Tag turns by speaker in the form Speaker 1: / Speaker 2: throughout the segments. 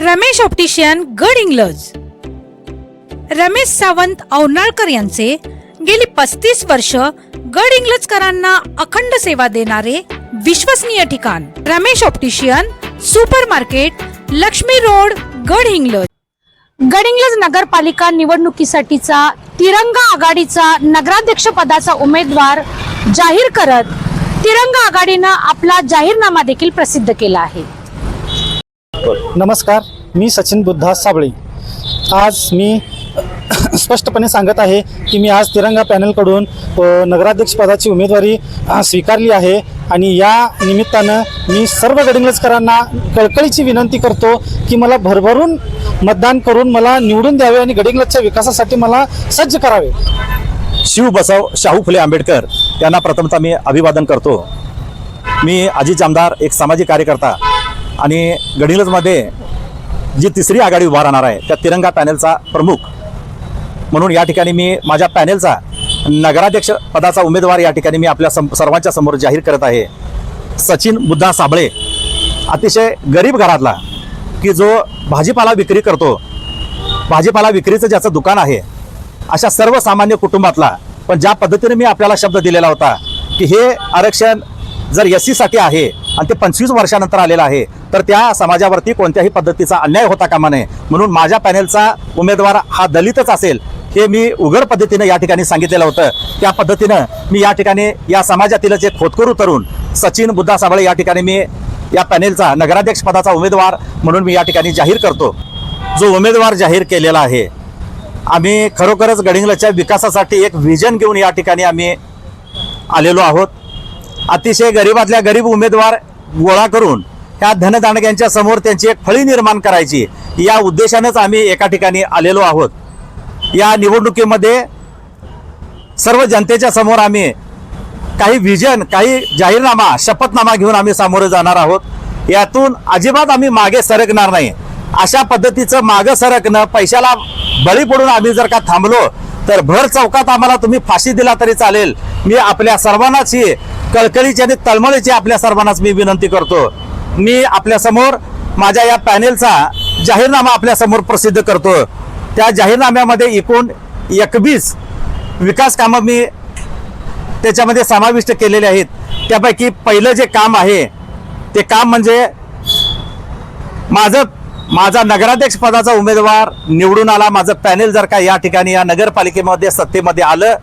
Speaker 1: Ramesh optician गड इंग्लज. रमेश सावंत औनाळकर यांचे गेली पस्तीस वर्ष गड इंग्लजकरांना अखंड सेवा देणारे विश्वसनीय ठिकाण. Ramesh optician super market Laxmi road Gadhinglaj. गड इंग्लज नगरपालिका निवडणुकीसाठीचा तिरंगा आघाडीचा नगराध्यक्ष पदाचा उमेदवार जाहीर करत तिरंगा आघाडीनं आपला जाहीरनामा देखील प्रसिद्ध केला आहे.
Speaker 2: नमस्कार मी सचिन बुद्धा साबळे. आज मी स्पष्टपणे सांगत आहे की मी आज तिरंगा पॅनलकडून नगराध्यक्षपदाची उमेदवारी स्वीकारली आहे आणि या निमित्तानं मी सर्व गडिंग्लजकरांना कळकळीची विनंती करतो की मला भरभरून मतदान करून मला निवडून द्यावे आणि गडिंग्लजच्या विकासासाठी मला सज्ज करावे.
Speaker 3: शिव बसव शाहू फुले आंबेडकर यांना प्रथमतः मी अभिवादन करतो. मी अजित जामदार एक सामाजिक कार्यकर्ता. आणि गडिंग्लजमध्ये जी तिसरी आघाडी उभा राहणार आहे त्या तिरंगा पॅनेलचा प्रमुख. म्हणून या ठिकाणी मी माझ्या पॅनेलचा नगराध्यक्ष पदाचा उमेदवार या ठिकाणी मी आपल्या सम सर्वांच्या समोर जाहीर करत आहे. सचिन बुद्धा साबळे अतिशय गरीब घरातला की जो भाजीपाला विक्री करतो भाजीपाला विक्रीचं ज्याचं दुकान आहे अशा सर्वसामान्य कुटुंबातला पण ज्या पद्धतीने मी आपल्याला शब्द दिलेला होता की हे आरक्षण जर एस सीसाठी आहे आणि ते पंचवीस वर्षानंतर आलेलं आहे. तर त्या समाजावरती कोणत्याही पद्धतीचा अन्याय होता कामा नये. म्हणून माझ्या पॅनेलचा उमेदवार हा दलितच असेल हे मी उघड पद्धतीनं या ठिकाणी सांगितलेलं होतं. त्या पद्धतीनं मी या ठिकाणी या समाजातील जे खोतकरू तरुण सचिन बुद्धा साबळे या ठिकाणी मी या पॅनेलचा नगराध्यक्ष पदाचा उमेदवार म्हणून मी या ठिकाणी जाहीर करतो. जो उमेदवार जाहीर केलेला आहे आम्ही खरोखरच गडिंगलच्या विकासासाठी एक व्हिजन घेऊन या ठिकाणी आम्ही आलेलो आहोत. अतिशय गरीबातल्या गरीब उमेदवार गोळा करून ह्या धनदांडग्यांच्या समोर त्यांची एक फळी निर्माण करायची. या उद्देशानेच आम्ही एका ठिकाणी आलेलो आहोत. या निवडणुकीमध्ये सर्व जनतेच्या समोर आम्ही काही व्हिजन काही जाहीरनामा शपथनामा घेऊन आम्ही सामोरे जाणार आहोत. यातून अजिबात आम्ही मागे सरकणार नाही. अशा पद्धतीचं मागं सरकणं पैशाला बळी पडून आम्ही जर का थांबलो तर भर चौकात आम्हाला तुम्ही फाशी दिला तरी चालेल. मी आपल्या सर्वांनाच ही कळकळीची आणि तळमळीची आपल्या सर्वांनाच मी विनंती करतो. मी आपल्यासमोर माझ्या या पॅनेलचा जाहीरनामा आपल्यासमोर प्रसिद्ध करतो. त्या जाहीरनाम्यामध्ये एकूण एकवीस विकास कामं मी त्याच्यामध्ये समाविष्ट केलेले आहेत. त्यापैकी पहिलं जे काम आहे ते काम म्हणजे माझं माझा नगराध्यक्ष पदाचा उमेदवार निवडून आला. माझं पॅनेल जर का या ठिकाणी या नगरपालिकेमध्ये सत्तेमध्ये आलं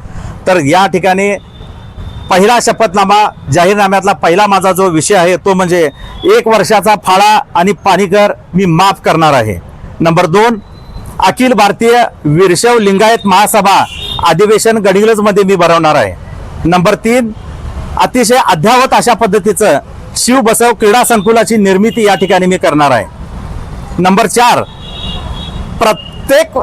Speaker 3: तर या ठिकाणी पहिला शपथनामा जाहीरनाम्यातला पहिला माझा जो विषय आहे तो म्हणजे एक वर्षाचा फाळा आणि पाणीकर मी माफ करणार आहे. नंबर दोन अखिल भारतीय विरशव लिंगायत महासभा अधिवेशन गडिंग्लजमध्ये मी भरवणार आहे. नंबर तीन अतिशय अध्यावत अशा पद्धतीचं शिव बसव क्रीडा संकुलाची निर्मिती या ठिकाणी मी करणार आहे. नंबर चार प्रत्येक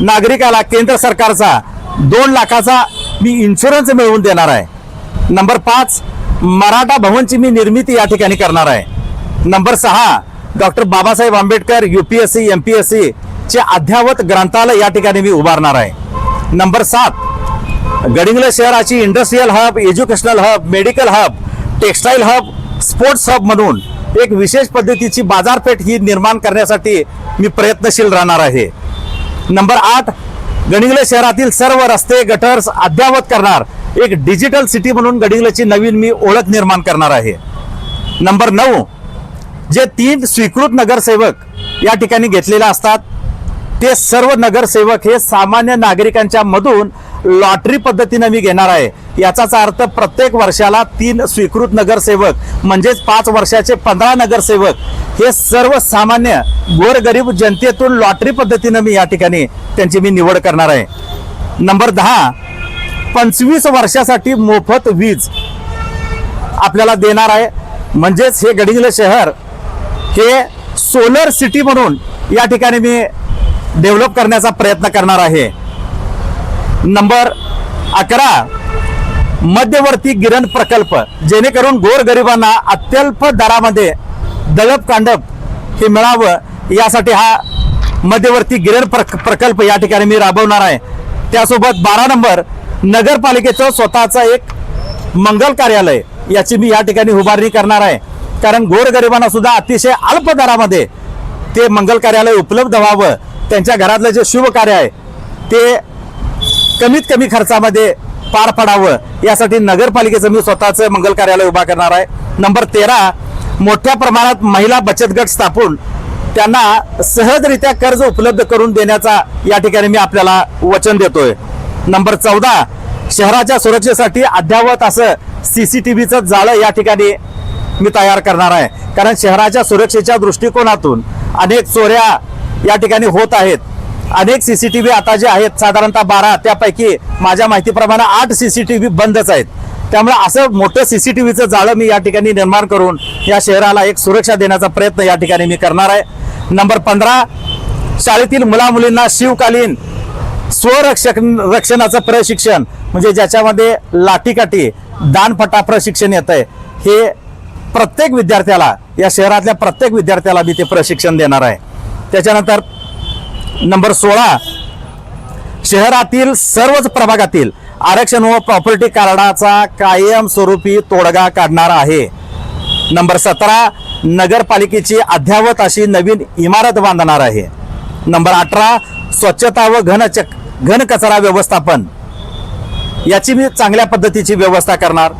Speaker 3: नागरिकाला केंद्र सरकारचा दोन लाखाचा मी इन्शुरन्स मिळवून देणार आहे. नंबर पाच मराठा भवनची मी निर्मिती या ठिकाणी करणार आहे. नंबर सहा doctor Babasaheb Ambedkar UPSC M P S C चे अध्यावत ग्रंथालय या ठिकाणी मी उभारणार आहे. नंबर सात गडिंगले शहराची industrial hub educational hub medical hub textile hub sports hub म्हणून एक विशेष पद्धतीची बाजारपेठ ही निर्माण करण्यासाठी मी प्रयत्नशील राहणार आहे. नंबर आठ गणिंगले शहरातील सर्व रस्ते गटर्स अद्यावत करणार. एक डिजिटल सिटी म्हणून गडिंग्लजची नवीन मी ओळख निर्माण करणार आहे. नंबर नऊ जे तीन स्वीकृत नगरसेवक या ठिकाणी घेतलेले असतात ते सर्व नगरसेवक हे सामान्य नागरिकांच्या मधून लॉटरी पद्धतीने मी घेणार आहे. याचाच अर्थ प्रत्येक वर्षाला तीन स्वीकृत नगरसेवक म्हणजेच पाच वर्षाचे पंधरा नगरसेवक हे सर्व सामान्य गोरगरीब जनतेतून लॉटरी पद्धतीनं मी या ठिकाणी त्यांची मी निवड करणार आहे. नंबर दहा पंचवीस वर्षासाठी मोफत वीज आपल्याला देणार आहे. म्हणजेच हे गडिंग्लज शहर हे सोलर सिटी म्हणून या ठिकाणी मी डेव्हलप करण्याचा प्रयत्न करणार आहे. नंबर अकरा मध्यवर्ती गिरण प्रकल्प जेणेकरून गोरगरिबांना अत्यल्प दरामध्ये दळप कांडप हे मिळावं. यासाठी हा मध्यवर्ती गिरण प्रक- प्रकल्प या ठिकाणी मी राबवणार आहे. त्यासोबत बारा नंबर नगरपालिकेचं स्वतःचं एक मंगल कार्यालय याची मी या ठिकाणी उभारणी करणार आहे. कारण गोरगरिबांना सुद्धा अतिशय अल्प दरामध्ये ते मंगल कार्यालय उपलब्ध व्हावं. त्यांच्या घरातलं जे शुभ कार्य आहे ते कमीत कमी खर्चामध्ये पार पडावं. यासाठी नगरपालिकेचं मी स्वतःचं मंगल कार्यालय उभा करणार आहे. नंबर तेरा मोठ्या प्रमाणात महिला बचत गट स्थापून त्यांना सहजरित्या कर्ज उपलब्ध करून देण्याचा या ठिकाणी मी आपल्याला वचन देतोय. नंबर चौदा शहराच्या सुरक्षेसाठी अद्यावत असं सीसीटीव्हीचं जाळं या ठिकाणी मी तयार करणार आहे. कारण शहराच्या सुरक्षेच्या दृष्टिकोनातून अनेक चोऱ्या या ठिकाणी होत आहेत. अनेक सीसीटीव्ही आता जे आहेत साधारणतः बारा त्यापैकी माझ्या माहितीप्रमाणे आठ सीसीटीव्ही बंदच आहेत. त्यामुळे असं मोठं सीसीटीव्हीचं जाळं मी या ठिकाणी निर्माण करून या शहराला एक सुरक्षा देण्याचा प्रयत्न या ठिकाणी मी करणार आहे. नंबर पंधरा शाळेतील मुला मुलींना शिवकालीन स्वरक्षक रक्षणाचं प्रशिक्षण म्हणजे ज्याच्यामध्ये लाठीकाठी दानफटा प्रशिक्षण येत आहे हे प्रत्येक विद्यार्थ्याला या शहरातल्या प्रत्येक विद्यार्थ्याला मी ते प्रशिक्षण देणार आहे. त्याच्यानंतर नंबर सोळा शहरातील सर्वच प्रभागातील आरक्षण व प्रॉपर्टी कार्डाचा कायमस्वरूपी तोडगा काढणार आहे. नंबर सतरा नगरपालिकेची अद्यावत अशी नवीन इमारत बांधणार आहे. नंबर अठरा स्वच्छता व घनचक घनकचरा व्यवस्थापन. याची मी चांगल्या पद्धतीची व्यवस्था करणार.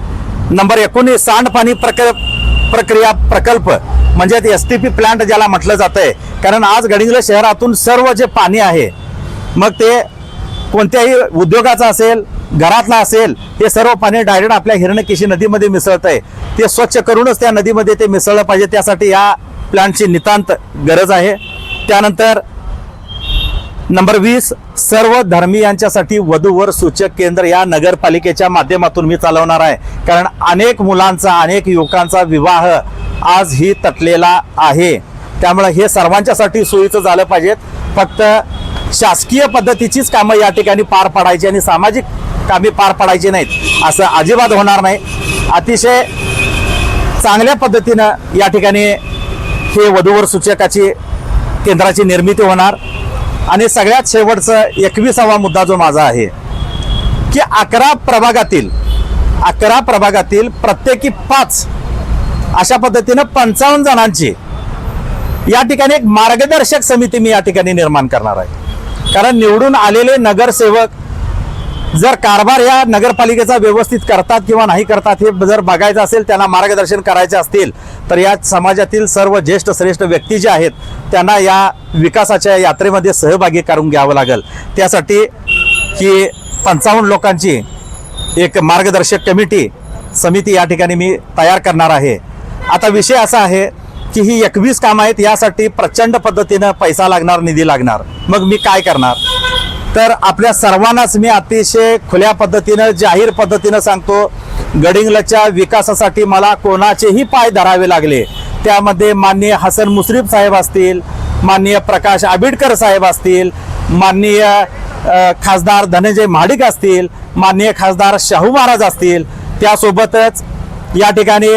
Speaker 3: नंबर एकोणीस सांडपाणी प्रक प्रक्रिया प्रकल्प म्हणजे एस टी पी प्लांट ज्याला म्हटलं जात आहे कारण आज गडिंग्लज शहरातून सर्व जे पाणी आहे मग ते कोणत्याही उद्योगाचं असेल घरातला असेल हे सर्व पाणी डायरेक्ट आपल्या हिरणकेशी नदीमध्ये मिसळत आहे ते स्वच्छ करूनच त्या नदीमध्ये ते मिसळलं पाहिजे त्यासाठी या प्लांटची नितांत गरज आहे. त्यानंतर नंबर वीस सर्व धर्मीयांच्यासाठी वधूवर सूचक केंद्र या नगरपालिकेच्या माध्यमातून मी चालवणार आहे. कारण अनेक मुलांचा अनेक युवकांचा विवाह आज ही तटलेला आहे. त्यामुळे हे सर्वांच्यासाठी सोयीचं झालं पाहिजेत फक्त शासकीय पद्धतीचीच कामं या ठिकाणी पार पाडायची आणि सामाजिक कामे पार पाडायची नाहीत असं अजिबात होणार नाही. अतिशय चांगल्या पद्धतीनं या ठिकाणी हे वधूवर सूचकाची केंद्राची निर्मिती होणार. आणि सगळ्यात शेवटचं एकविसावा मुद्दा जो माझा आहे की अकरा प्रभागातील अकरा प्रभागातील प्रत्येकी पाच अशा पद्धतीनं पंचावन्न जणांची या ठिकाणी एक मार्गदर्शक समिती मी या ठिकाणी निर्माण करणार आहे. कारण निवडून आलेले नगरसेवक जर कारभार या नगरपालिकेचा व्यवस्थित करतात किंवा नाही करतात हे जर बघायचं असेल त्यांना मार्गदर्शन करायचे असतील तर या समाजातील सर्व ज्येष्ठ श्रेष्ठ व्यक्ती जे आहेत त्यांना या विकासाच्या यात्रेमध्ये सहभागी करून घ्यावं लागेल. त्यासाठी ही पंचावन्न लोकांची एक मार्गदर्शक कमिटी समिती या ठिकाणी मी तयार करणार आहे. आता विषय असा आहे की ही एकवीस कामं आहेत यासाठी प्रचंड पद्धतीनं पैसा लागणार निधी लागणार. मग मी काय करणार? तर आपल्या सर्वांनाच मी अतिशय खुल्या पद्धतीनं जाहीर पद्धतीनं सांगतो गडिंगलच्या विकासासाठी मला कोणाचेही पाय धरावे लागले. त्यामध्ये माननीय हसन मुश्रीफ साहेब असतील माननीय प्रकाश आंबेडकर साहेब असतील माननीय खासदार धनंजय महाडिक असतील माननीय खासदार शाहू महाराज असतील त्यासोबतच या ठिकाणी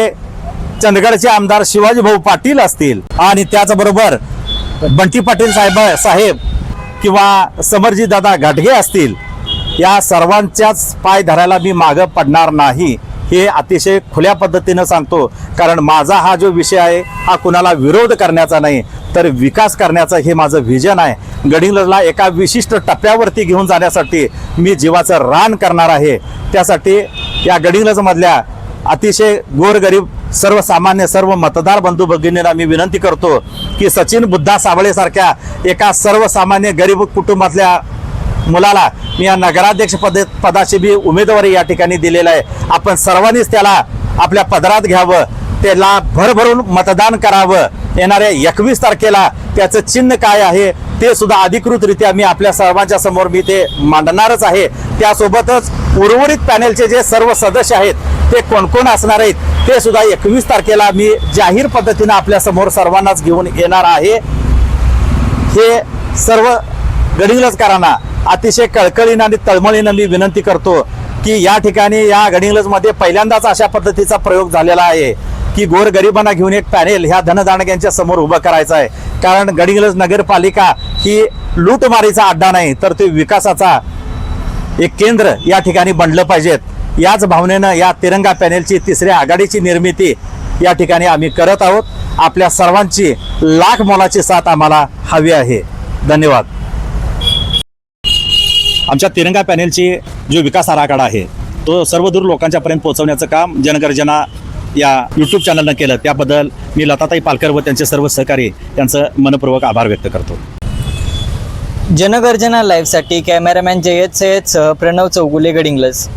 Speaker 3: चंदगडचे आमदार शिवाजीभाऊ पाटील असतील. आणि त्याचबरोबर बंटी पाटील साहेब साहेब किंवा समरजी दादा घाटगे असतील या सर्वांच्याच पाय धरायला मी मागं पडणार नाही हे अतिशय खुल्या पद्धतीनं सांगतो. कारण माझा हा जो विषय आहे हा कुणाला विरोध करण्याचा नाही तर विकास करण्याचं हे माझं व्हिजन आहे. गडिंगलजला एका विशिष्ट टप्प्यावरती घेऊन जाण्यासाठी मी जीवाचं रान करणार आहे. त्यासाठी या गडिंगलजमधल्या अतिशय गोरगरीब सर्वसामान्य सर्व मतदार बंधू भगिनींना मी विनंती करतो की सचिन बुद्धा साबळेसारख्या एका सर्वसामान्य गरीब कुटुंबातल्या मुलाला मी या नगराध्यक्ष पद पदाची बी उमेदवारी या ठिकाणी दिलेला आहे. आपण सर्वांनीच त्याला आपल्या पदरात घ्यावं त्याला भरभरून मतदान करावं. येणाऱ्या एकवीस तारखेला त्याचं चिन्ह काय आहे ते सुद्धा अधिकृतरित्या मी आपल्या सर्वांच्या समोर मी ते मांडणारच आहे. त्यासोबतच उर्वरित पॅनेलचे जे सर्व सदस्य आहेत ते कोण कोण असणार आहेत ते सुद्धा एकवीस तारखेला मी जाहीर पद्धतीनं आपल्यासमोर सर्वांनाच घेऊन येणार आहे. हे सर्व गडिंग्लजकारांना अतिशय कळकळीनं आणि तळमळीनं मी विनंती करतो की या ठिकाणी या गडिंग्लजमध्ये पहिल्यांदाच अशा पद्धतीचा प्रयोग झालेला आहे. की गोरगरिबांना घेऊन एक पॅनेल ह्या धनदांडग्यांच्या समोर उभं करायचं आहे. कारण गडिंगलज नगरपालिका ही लूटमारीचा अड्डा नाही तर ते विकासाचा एक केंद्र या ठिकाणी बनलं पाहिजेत. याच भावनेनं या तिरंगा पॅनेलची तिसऱ्या आघाडीची निर्मिती या ठिकाणी आम्ही करत आहोत. आपल्या सर्वांची लाख मोलाची साथ आम्हाला हवी आहे. धन्यवाद. आमच्या तिरंगा पॅनेलची जो विकास आराखडा आहे तो सर्वदूर लोकांच्यापर्यंत पोहोचवण्याचं काम जनगर्जना या यूट्यूब चॅनलनं केलं. त्याबद्दल मी लताताई पालकर व त्यांचे सर्व सहकारी त्यांचं मनपूर्वक आभार व्यक्त करतो.
Speaker 4: जनगर्जना लाईव्हसाठी कॅमेरामॅन जयद सय्यदसह प्रणव चौगुले गडिंगलस